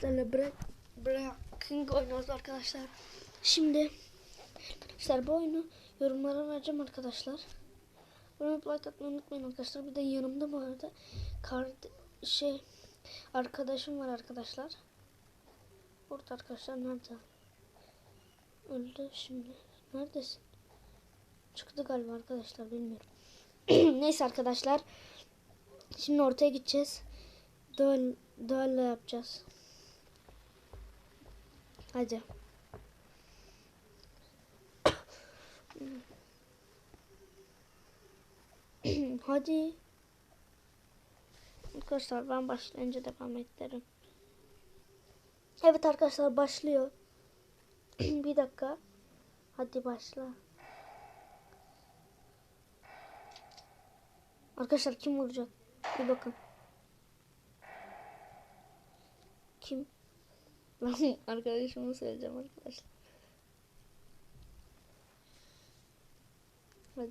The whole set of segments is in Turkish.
sizlerle bırak bırakın oynuyoruz arkadaşlar. Şimdi arkadaşlar bu oyunu yorumlara vereceğim arkadaşlar. Bana like atmayı unutmayın arkadaşlar. Bir de yanımda bu arada kard şey arkadaşım var arkadaşlar. Orada arkadaşlar nerede? Öldü şimdi. Neredesin? Çıktı galiba arkadaşlar bilmiyorum. Neyse arkadaşlar. Şimdi ortaya gideceğiz. Duel, duelle yapacağız. Hadi. Hadi. Arkadaşlar ben başlayınca devam ederim. Evet arkadaşlar başlıyor. Bir dakika. Hadi başla. Arkadaşlar kim vuracak? Bir bakın. Kim? Ben arkadaşımı söyleyeceğim arkadaşlar. Hadi.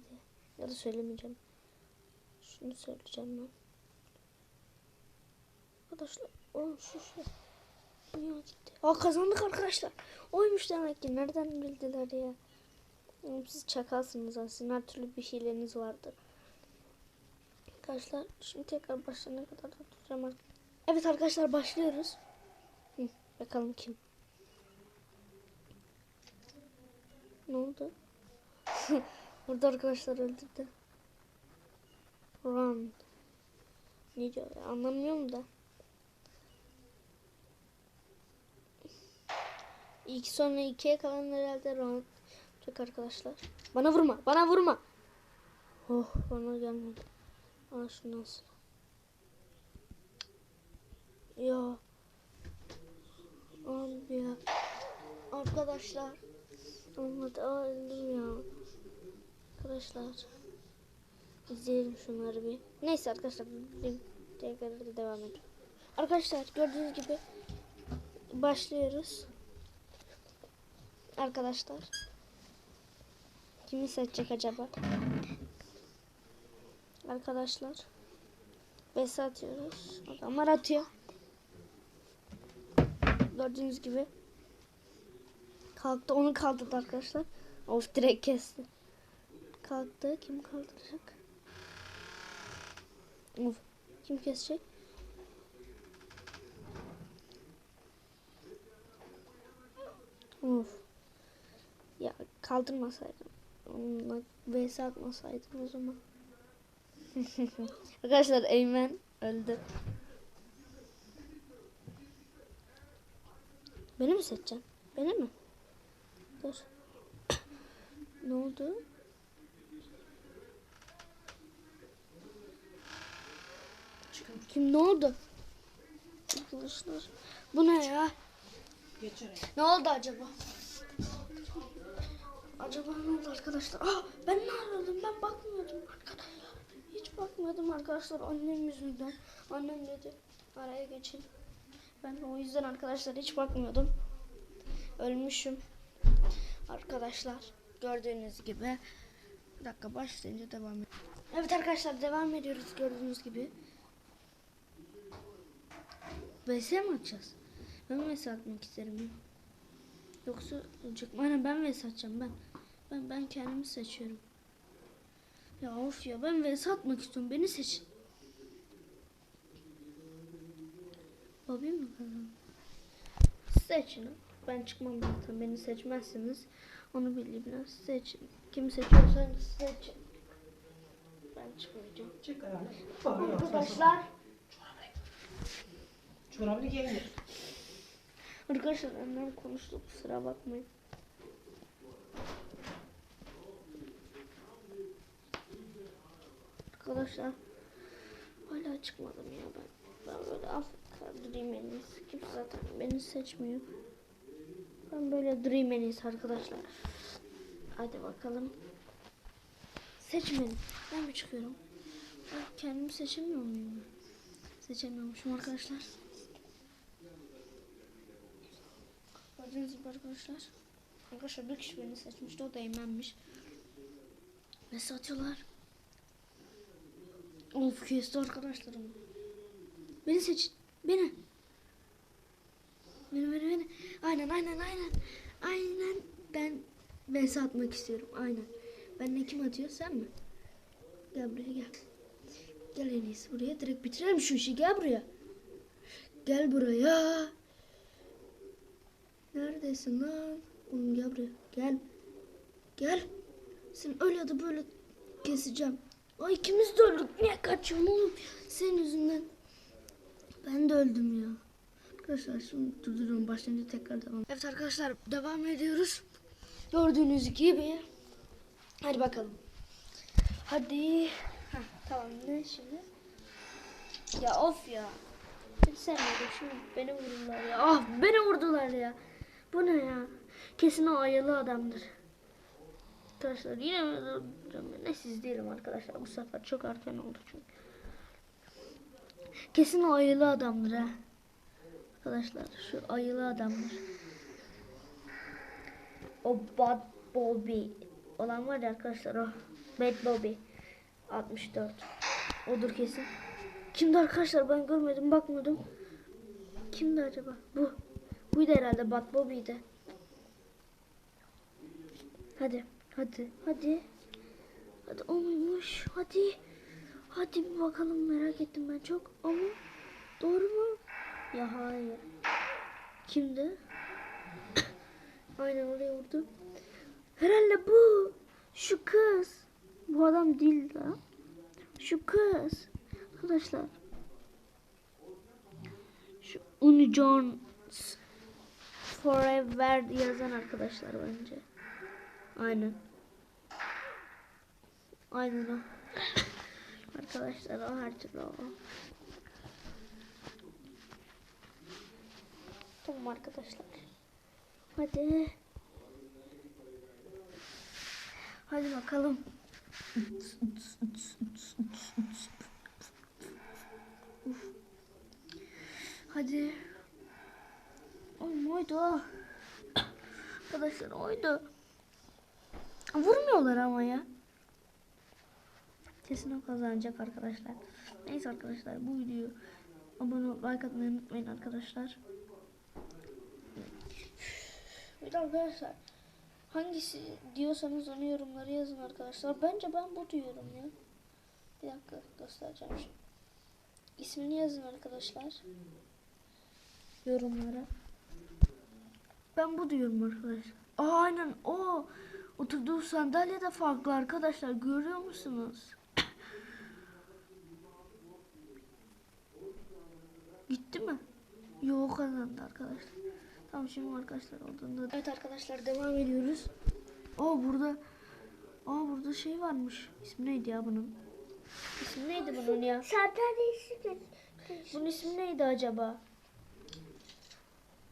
Ya da söylemeyeceğim. Şunu söyleyeceğim ben. Arkadaşlar. O şu şu. Niye gitti? Aa kazandık arkadaşlar. Oymuş demek ki. Nereden bildiler ya? Oğlum Siz çakalsınız aslında. Her türlü bir hileniz vardır. Arkadaşlar şimdi tekrar başlayana kadar da duracağım. ar- Evet arkadaşlar başlıyoruz. Bakalım kim? Ne oldu? Burada arkadaşlar öldürdü. Run. Ne diyor? Anlamıyorum da. İlk sonra ikiye kalan herhalde round olacak arkadaşlar. Bana vurma, bana vurma. Oh, bana gelmedi. Aa şunu nasıl? Ya. Ya. Arkadaşlar. Olmadı. Öldüm ya. Arkadaşlar. İzleyelim şunları bir. Neyse arkadaşlar. Tekrar devam edelim. Arkadaşlar gördüğünüz gibi başlıyoruz. Arkadaşlar. Kimi seçecek acaba? Arkadaşlar. Besi atıyoruz. Adamlar atıyor. Gördüğünüz gibi. Kalktı. Onu kaldırdı arkadaşlar. Of direkt kesti. Kalktı. Kim kaldıracak? Of. Kim kesecek? Of. Ya kaldırmasaydım. Onunla vs atmasaydım o zaman. Arkadaşlar Eymen öldü. Beni mi seçeceksin? Beni mi? Dur. ne oldu? Kim ne oldu? Arkadaşlar. Bu ne ya? Ne oldu acaba? Acaba ne oldu arkadaşlar? Aa, ben ne aradım? Ben bakmıyordum arkadaşlar. Hiç bakmadım arkadaşlar annem yüzünden. Annem dedi araya geçin. Ben o yüzden arkadaşlar hiç bakmıyordum. Ölmüşüm. Arkadaşlar gördüğünüz gibi. Bir dakika başlayınca devam edelim. Evet arkadaşlar devam ediyoruz gördüğünüz gibi. VS mi atacağız? Ben VS atmak isterim. Yoksa olacak? Aynen ben VS atacağım ben. Ben ben kendimi seçiyorum. Ya of ya ben VS atmak istiyorum. Beni seç. Bobby mi kazandı? Seçin. Ben çıkmam zaten. Beni seçmezseniz onu biraz. Seçin. Kimi seçiyorsanız seçin. Ben çıkmayacağım. Çık herhalde. Arkadaşlar. Çorabını giyin. Arkadaşlar annem konuştu kusura bakmayın. Arkadaşlar hala çıkmadım ya ben. Ben böyle Afrika durayım en iyisi. Kimse zaten beni seçmiyor. Ben böyle durayım arkadaşlar. Hadi bakalım. Seçmedim. Ben mi çıkıyorum? Ben kendimi seçemiyor muyum? Seçemiyormuşum arkadaşlar. Gördüğünüz arkadaşlar. Arkadaşlar bir kişi beni seçmişti. O da Eymen'miş. Ne satıyorlar? Of kesti arkadaşlarım. Beni seç. Beni. Aynen aynen aynen. Aynen ben vs atmak istiyorum. Aynen. Benle kim atıyor sen mi? Gel buraya gel. Gel en iyisi buraya. Direkt bitirelim şu işi. Gel buraya. Gel buraya. Neredesin lan? Oğlum gel buraya. Gel. Gel. Seni öyle ya da böyle keseceğim. Ay ikimiz de öldük. Niye kaçıyorsun oğlum? Senin yüzünden. Ben de öldüm ya. Arkadaşlar şimdi durduruyorum. Başlayınca tekrar devam. Evet arkadaşlar devam ediyoruz. Gördüğünüz gibi. Hadi bakalım. Hadi. Heh, tamam ne şimdi? Ya of ya. Hiç sevmedim şimdi beni vurdular ya. Ah beni vurdular ya. Bu ne ya? Kesin o ayılı adamdır. Arkadaşlar yine mi öldüreceğim? Ne siz değilim arkadaşlar. Bu sefer çok erken oldu çünkü. Kesin o ayılı adamdır ha. Arkadaşlar şu ayılı adamdır. O Bad Bobby olan var ya arkadaşlar o. Bad Bobby. 64. Odur kesin. Kimdi arkadaşlar ben görmedim bakmadım. Kimdi acaba? Bu. Buydu herhalde Bad Bobby'di. Hadi. Hadi. Hadi. Hadi o muymuş? Hadi. Hadi bir bakalım merak ettim ben çok. Ama doğru mu? Ya hayır. Kimdi? Aynen oraya vurdu. Herhalde bu. Şu kız. Bu adam değil de. Şu kız. Arkadaşlar. Şu Uni Jones Forever yazan arkadaşlar bence. Aynen. Aynen o. arkadaşlar o her türlü o. Tamam arkadaşlar. Hadi. Hadi bakalım. Hadi. Oydu. Arkadaşlar oydu. Vurmuyorlar ama ya. Kesin o kazanacak arkadaşlar. Neyse arkadaşlar bu videoyu abone like atmayı unutmayın arkadaşlar. De arkadaşlar hangisi diyorsanız onu yorumlara yazın arkadaşlar. Bence ben bu diyorum ya. Bir dakika göstereceğim şimdi. İsmini yazın arkadaşlar. Yorumlara. Ben bu diyorum arkadaşlar. Aa, aynen o. Oturduğu sandalye de farklı arkadaşlar. Görüyor musunuz? Gitti mi? Yok kazandı arkadaşlar. Tamam şimdi arkadaşlar olduğunda. Evet arkadaşlar devam ediyoruz. Aa burada Aa burada şey varmış. İsmi neydi ya bunun? İsmi neydi bunun ya? Sandalyesi Bunun ismi neydi acaba?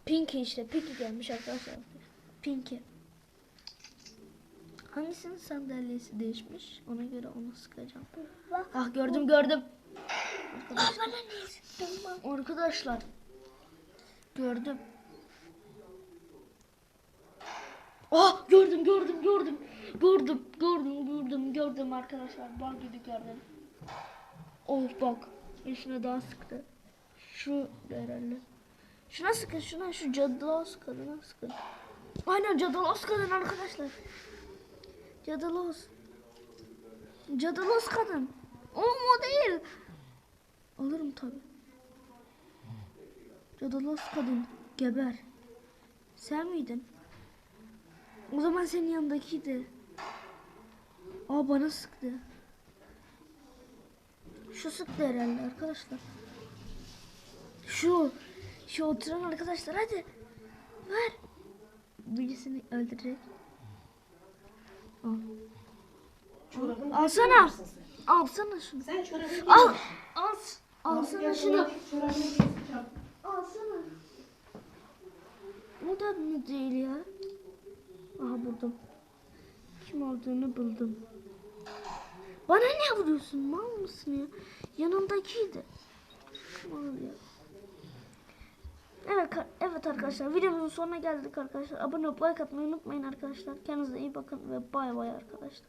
Pinky işte. Pinky gelmiş arkadaşlar. Pinky. Hangisinin sandalyesi değişmiş? Ona göre onu sıkacağım. Bak. Ah gördüm gördüm. Arkadaşlar. Arkadaşlar. Gördüm. Ah gördüm gördüm gördüm. Gördüm gördüm gördüm gördüm arkadaşlar. Bak gibi gördüm. Oh bak. Üstüne daha sıktı. Şu herhalde. Şuna sıkın şuna şu cadılos kadına sıkın. Aynen cadılos kadın arkadaşlar. Cadılos. Cadılos kadın. O değil. Alırım tabi. Cadılos kadın. Geber. Sen miydin? O zaman senin yanındakiydi. Aa bana sıktı. Şu sıktı herhalde arkadaşlar. Şu. Şu oturan arkadaşlar hadi. Ver. Birisini öldürecek. Al. Çorabını Alsana. Alsana şunu. Sen çorabını Al. Al. Alsana şunu. Alsana. Bu da ne değil ya? Olduğunu buldum. Bana ne vuruyorsun? Mal mısın ya? Yanındakiydi. Evet, evet arkadaşlar videomuzun sonuna geldik arkadaşlar. Abone olup like atmayı unutmayın arkadaşlar. Kendinize iyi bakın ve bay bay arkadaşlar.